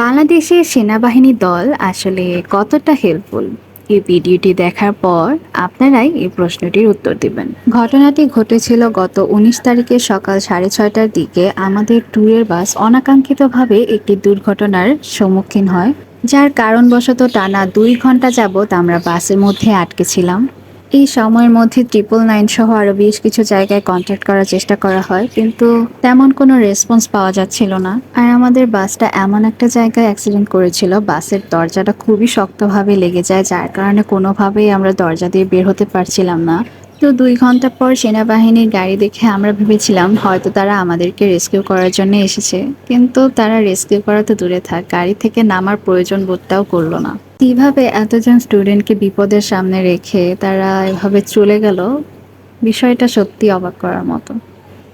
বাংলাদেশের সেনাবাহিনী দল আসলে কতটা হেল্পফুল এই ভিডিওটি দেখার পর আপনারাই এই প্রশ্নটির উত্তর দিবেন। ঘটনাটি ঘটেছিল গত উনিশ তারিখে সকাল সাড়ে ছয়টার দিকে। আমাদের ট্যুরের বাস অনাকাঙ্ক্ষিতভাবে একটি দুর্ঘটনার সম্মুখীন হয়, যার কারণবশত টানা দুই ঘণ্টা যাবৎ আমরা বাসের মধ্যে আটকে ছিলাম। এই সময়ের মধ্যে ট্রিপল নাইন সহ আরও বেশ কিছু জায়গায় কন্ট্যাক্ট করার চেষ্টা করা হয়, কিন্তু তেমন কোনো রেসপন্স পাওয়া যাচ্ছিল না। আর আমাদের বাসটা এমন একটা জায়গায় অ্যাক্সিডেন্ট করেছিল, বাসের দরজাটা খুবই শক্তভাবে লেগে যায়, যার কারণে কোনোভাবেই আমরা দরজা দিয়ে বের হতে পারছিলাম না। তো দুই ঘণ্টা পর সেনাবাহিনীর গাড়ি দেখে আমরা ভেবেছিলাম হয়তো তারা আমাদেরকে রেস্কিউ করার জন্য এসেছে। কিন্তু তারা রেস্কিউ করা তো দূরে থাক, গাড়ি থেকে নামার প্রয়োজন বোধটাও করল না। কীভাবে এতজন স্টুডেন্টকে বিপদের সামনে রেখে তারা এভাবে চলে গেল, বিষয়টা সত্যি অবাক করার মতো।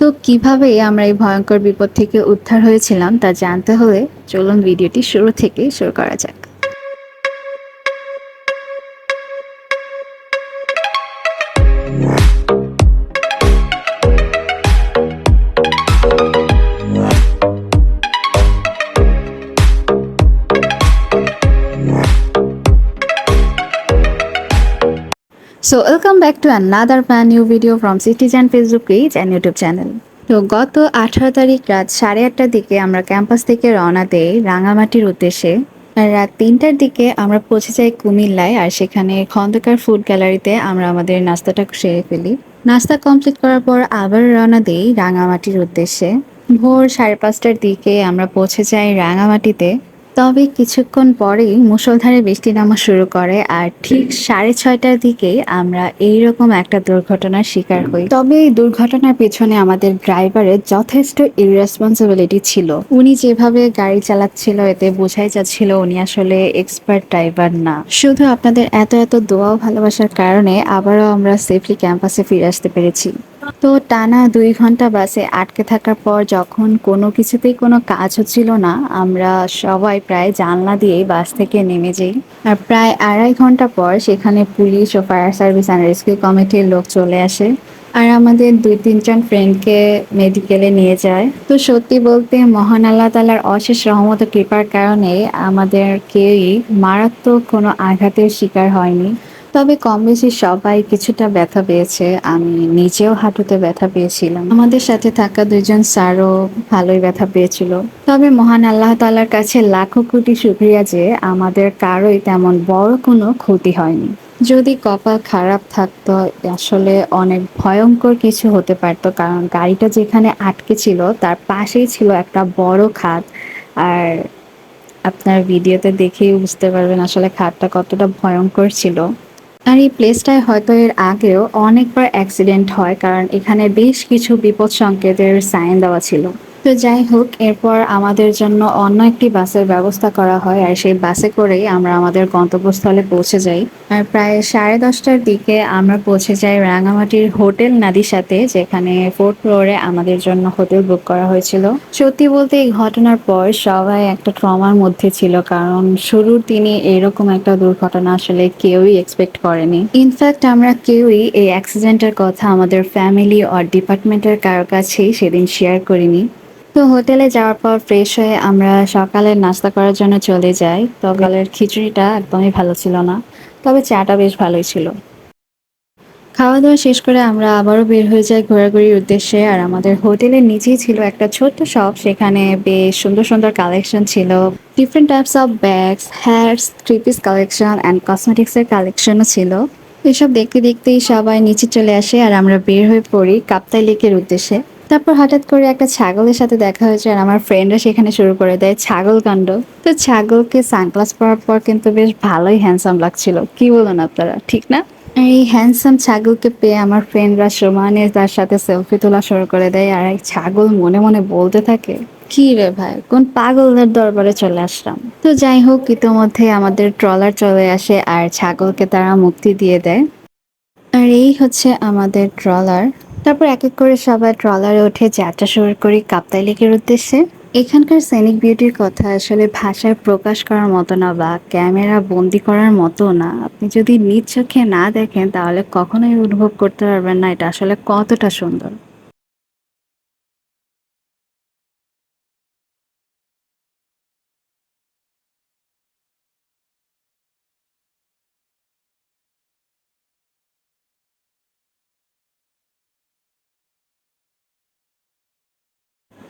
তো কীভাবে আমরা এই ভয়ঙ্কর বিপদ থেকে উদ্ধার হয়েছিলাম তা জানতে হলে চলুন ভিডিওটি শুরু থেকে শুরু করা যাক। So welcome back to another brand new video from citizen Facebook page and YouTube channel তো গত আঠারো তারিখ রাত সাড়ে আটটার দিকে আমরা ক্যাম্পাস থেকে রওনা দেই রাঙামাটির উদ্দেশ্যে। আর রাত তিনটার দিকে আমরা পৌঁছে যাই কুমিল্লায় আর সেখানে খন্দকার ফুড গ্যালারিতে আমরা আমাদের নাস্তাটা সেরে ফেলি। নাস্তা কমপ্লিট করার পর আবার রওনা দেই রাঙামাটির উদ্দেশ্যে। ভোর সাড়ে পাঁচটার দিকে আমরা পৌঁছে যাই রাঙামাটিতে। তবে কিছুক্ষণ পরেই মুষলধারে বৃষ্টি নামা শুরু করে আর ঠিক সাড়ে ছয়টার দিকে আমরা এইরকম একটা দুর্ঘটনার শিকার হই। তবে এই দুর্ঘটনার পেছনে আমাদের ড্রাইভারের যথেষ্ট ইরেসপন্সিবিলিটি ছিল। উনি যেভাবে গাড়ি চালাচ্ছিল, এতে বোঝাই যাচ্ছিল উনি আসলে এক্সপার্ট ড্রাইভার না। শুধু আপনাদের এত এত দোয়া ভালোবাসার কারণে আবারও আমরা সেফলি ক্যাম্পাসে ফিরে আসতে পেরেছি। তো টানা দুই ঘণ্টা বাসে আটকে থাকার পর যখন কোনো কিছুতেই কোনো কাজ হচ্ছিল না, আমরা সবাই প্রায় জানলা দিয়ে বাস থেকে নেমে যাই। আর প্রায় আড়াই ঘণ্টা পর সেখানে পুলিশ ও ফায়ার সার্ভিস অ্যান্ড রেস্কিউ কমিটির লোক চলে আসে। আর আমাদের দুই তিনজন ফ্রেন্ডকে মেডিকেলে নিয়ে যায়। তো সত্যি বলতে মহান আল্লাহ তালার অশেষ রহমত কৃপার কারণে আমাদের কেউই মারাত্মক কোনো আঘাতের শিকার হয়নি। তবে কম বেশি সবাই কিছুটা ব্যথা পেয়েছে। আমি নিজেও হাঁটুতে ব্যথা পেয়েছিলাম। আমাদের সাথে থাকা দুজন স্যারও ভালোই ব্যথা পেয়েছিল। তবে মহান আল্লাহ তালার কাছে লাখো কোটি শুক্রিয়া যে আমাদের কারোই তেমন বড় কোনো ক্ষতি হয়নি। যদি কপাল খারাপ থাকতো, আসলে অনেক ভয়ঙ্কর কিছু হতে পারতো। কারণ গাড়িটা যেখানে আটকে ছিল, তার পাশেই ছিল একটা বড় খাত আর আপনার ভিডিওতে দেখেই বুঝতে পারবেন আসলে খাতটা কতটা ভয়ঙ্কর ছিল। আর এই প্লেসটায় হয়তো এর আগেও অনেকবার অ্যাক্সিডেন্ট হয়, কারণ এখানে বেশ কিছু বিপদ সংকেতের সাইন দেওয়া ছিল। তো যাই হোক, এরপর আমাদের জন্য অন্য একটি বাসের ব্যবস্থা করা হয় আর সেই বাসে করেই আমরা আমাদের গন্তব্যস্থলে পৌঁছে যাই। আর প্রায় সাড়ে দশটার দিকে আমরা পৌঁছে যাই রাঙামাটির হোটেল নাদির সাথে, যেখানে ফোর্থ ফ্লোরে আমাদের জন্য হোটেল বুক করা হয়েছিল। সত্যি বলতে এই ঘটনার পর সবাই একটা ট্রমার মধ্যে ছিল, কারণ শুরুর দিনে এরকম একটা দুর্ঘটনা আসলে কেউই এক্সপেক্ট করেনি। ইনফ্যাক্ট আমরা কেউই এই অ্যাক্সিডেন্টের কথা আমাদের ফ্যামিলি আর ডিপার্টমেন্টের কারও কাছেই সেদিন শেয়ার করিনি। তো হোটেলে যাওয়ার পর ফ্রেশ হয়ে আমরা সকালের নাস্তা করার জন্য চলে যাই। সকালের খিচুড়িটা একদমই ভালো ছিল না, তবে চাটা বেশ ভালোই ছিল। খাওয়া দাওয়া শেষ করে আমরা আবারও বের হয়ে যাই ঘোরাঘুরির উদ্দেশ্যে, আর আমাদের হোটেলের নিচেই ছিল একটা ছোট্ট শপ সেখানে বেশ সুন্দর সুন্দর কালেকশন ছিল। Different types of bags hats three piece collection and কসমেটিক্সের কালেকশনও ছিল। এসব দেখতে দেখতেই সবাই নিচে চলে আসে, আর আমরা বের হয়ে পড়ি কাপ্তাই লেকের উদ্দেশ্যে। তারপর হঠাৎ করে একটা ছাগলের সাথে দেখা হয়েছে আর আমার ফ্রেন্ডরা সেখানে শুরু করে দেয় ছাগল কাণ্ড। তো ছাগলকে সানগ্লাস পরার পর কিন্তু বেশ ভালোই হ্যান্ডসাম লাগছিল। কি বলুন আপনারা, ঠিক না? এই হ্যান্ডসাম ছাগলকে পেয়ে আমার ফ্রেন্ডরা সমানে তার সাথে সেলফি তোলা শুরু করে দেয় আর এই ছাগল মনে মনে বলতে থাকে, কি রে ভাই, কোন পাগলদের দরবারে চলে আসলাম? তো যাই হোক, ইতোমধ্যে আমাদের ট্রলার চলে আসে আর ছাগলকে তারা মুক্তি দিয়ে দেয়। আর এই হচ্ছে আমাদের ট্রলার তারপর এক এক করে সবাই ট্রলারে উঠে যাত্রা শুরু করি কাপ্তাই লেকের উদ্দেশ্যে। এখানকার সেনিক বিউটির কথা আসলে ভাষায় প্রকাশ করার মতো না বা ক্যামেরা বন্দি করার মতো না। আপনি যদি নিজ চোখে না দেখেন তাহলে কখনোই অনুভব করতে পারবেন না, এটা আসলে কতটা সুন্দর।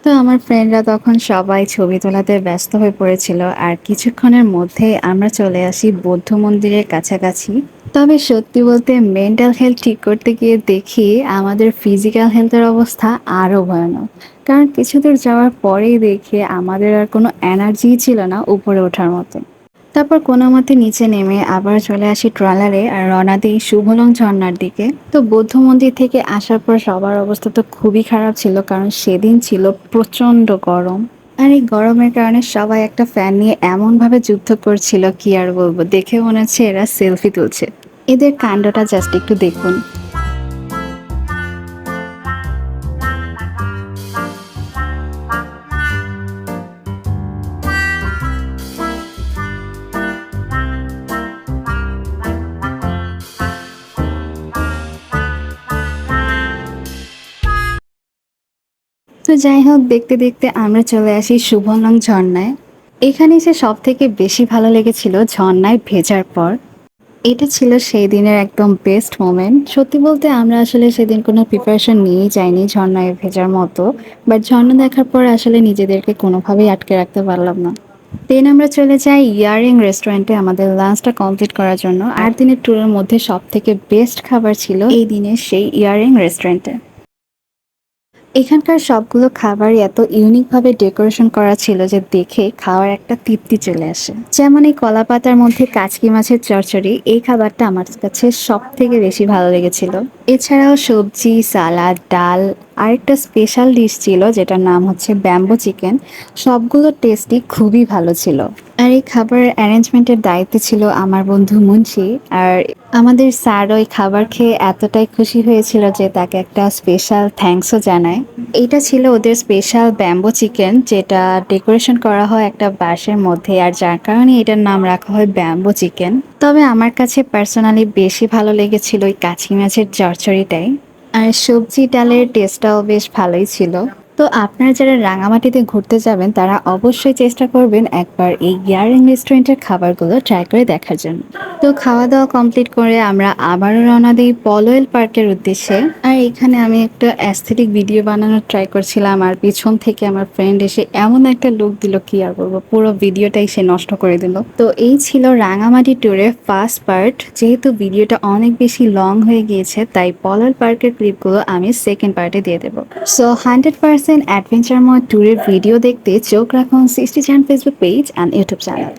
তো আমার ফ্রেন্ডরা তখন সবাই ছবি তোলাতে ব্যস্ত হয়ে পড়েছিল আর কিছুক্ষণের মধ্যে আমরা চলে আসি বৌদ্ধ মন্দিরের কাছাকাছি। তবে সত্যি বলতে মেন্টাল হেলথ ঠিক করতে গিয়ে দেখি আমাদের ফিজিক্যাল হেলথের অবস্থা আরও ভয়ানক। কারণ কিছু দূর যাওয়ার পরেই দেখি আমাদের আর কোনো এনার্জি ছিল না উপরে ওঠার মতো। তারপর কোনো মতে নিচে নেমে আবার চলে আসি ট্রলারে আর রওনা দিই শুভলং ঝর্ণার দিকে। তো বৌদ্ধ মন্দির থেকে আসার পর সবার অবস্থা তো খুবই খারাপ ছিল, কারণ সেদিন ছিল প্রচণ্ড গরম। আর এই গরমের কারণে সবাই একটা ফ্যান নিয়ে এমনভাবে যুদ্ধ করছিল, কি আর বলব? দেখে মনে হচ্ছে এরা সেলফি তুলছে। এদের কাণ্ডটা জাস্ট একটু দেখুন। তো যাই হোক, দেখতে দেখতে আমরা চলে আসি শুভলং ঝর্ণায়। এখানে এসে সব থেকে বেশি ভালো লেগেছিল ঝর্ণায় ভেজার পর। এটা ছিল সেই দিনের একদম বেস্ট মোমেন্ট সত্যি বলতে আমরা আসলে সেদিন কোনো প্রিপারেশন নিয়েই যাইনি ঝর্ণায় ভেজার মতো। বাট ঝর্ণা দেখার পর আসলে নিজেদেরকে কোনোভাবেই আটকে রাখতে পারলাম না। দেন আমরা চলে যাই ইয়ারিং রেস্টুরেন্টে আমাদের লাঞ্চটা কমপ্লিট করার জন্য। আট দিনের ট্যুরের মধ্যে সব থেকে বেস্ট খাবার ছিল এই দিনের সেই ইয়ারিং রেস্টুরেন্টে এখানকার সবগুলো খাবারই এত ইউনিক ভাবে ডেকোরেশন করা ছিল যে দেখে খাওয়ার একটা তৃপ্তি চলে আসে। যেমন এই কলা পাতার মধ্যে কাচকি মাছের চচ্চড়ি, এই খাবারটা আমার কাছে সব থেকে বেশি ভালো লেগেছিল। এছাড়াও সবজি, সালাদ, ডাল আরেকটা স্পেশাল ডিশ ছিল, যেটার নাম হচ্ছে ব্যাম্বো চিকেন সবগুলো টেস্টই খুবই ভালো ছিল। আর এই খাবারের অ্যারেঞ্জমেন্টের দায়িত্ব ছিল আমার বন্ধু মুন্সি। আর আমাদের স্যার ওই খাবার খেয়ে এতটাই খুশি হয়েছিল যে তাকে একটা স্পেশাল থ্যাঙ্কসও জানায়। এটা ছিল ওদের স্পেশাল ব্যাম্বো চিকেন যেটা ডেকোরেশন করা হয় একটা বাঁশের মধ্যে। আর যার কারণে এটার নাম রাখা হয় ব্যাম্বো চিকেন তবে আমার কাছে পার্সোনালি বেশি ভালো লেগেছিল ওই কাছি মাছের চচ্চড়িটাই। আর সবজি ডালের টেস্টটাও বেশ ভালোই ছিল। তো আপনারা যারা রাঙামাটিতে ঘুরতে যাবেন, তারা অবশ্যই চেষ্টা করবেন একবার এই ইয়ারিং রেস্টুরেন্টের খাবারগুলো ট্রাই করে দেখার জন্য। তো খাওয়া দাওয়া কমপ্লিট করে আমরা আবারও রওনা দিই পলোয়েল পার্কের উদ্দেশ্যে। আর এখানে আমি একটা অ্যাস্থেটিক ভিডিও বানানোর ট্রাই করছিলাম আর পিছন থেকে আমার ফ্রেন্ড এসে এমন একটা লুক দিল, কি আর বলব, পুরো ভিডিওটাই সে নষ্ট করে দিল। তো এই ছিল রাঙামাটি ট্যুরের ফার্স্ট পার্ট যেহেতু ভিডিওটা অনেক বেশি লং হয়ে গিয়েছে, তাই পলোয়েল পার্কের ক্লিপগুলো আমি সেকেন্ড পার্টে দিয়ে দেবো। সো হান্ড্রেড পার্সেন্ট অ্যাডভেঞ্চারময় ট্যুরের ভিডিও দেখতে চোখ রাখুন sixty Chan Facebook page and YouTube channel